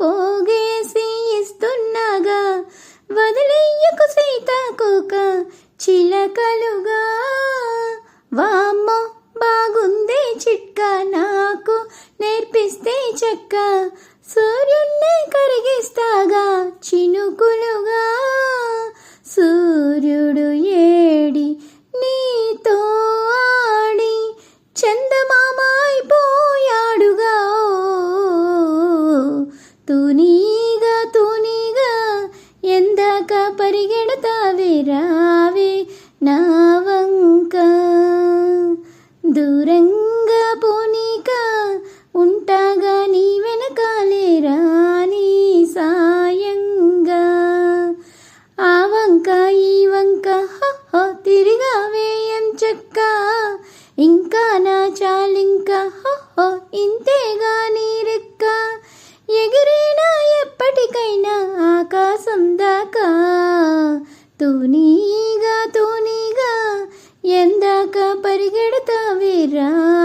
పోగేసి ఇస్తున్నగా వదిలేయకు సీతాకోక చిలకలుగా. వామ్మో బాగుంది చిక్క నాకు నేర్పిస్తే చెక్క. సూర్యుణ్ణి కరిగిస్తాగా చినుకులుగా. సూర్యుడు తూనీగా తునీగా ఎందాక పరిగెడతావే రావే నా వంక దూరంగా పోనీక ఉంటాగా నీ వెనకాలే రాని సాయంగా ఆ వంక ఈ వంక తిరిగావే ఎంచక్క ఇంకా నా చాలింకా తునీగా తునీగా ఎందాక పరిగెడతావేరా?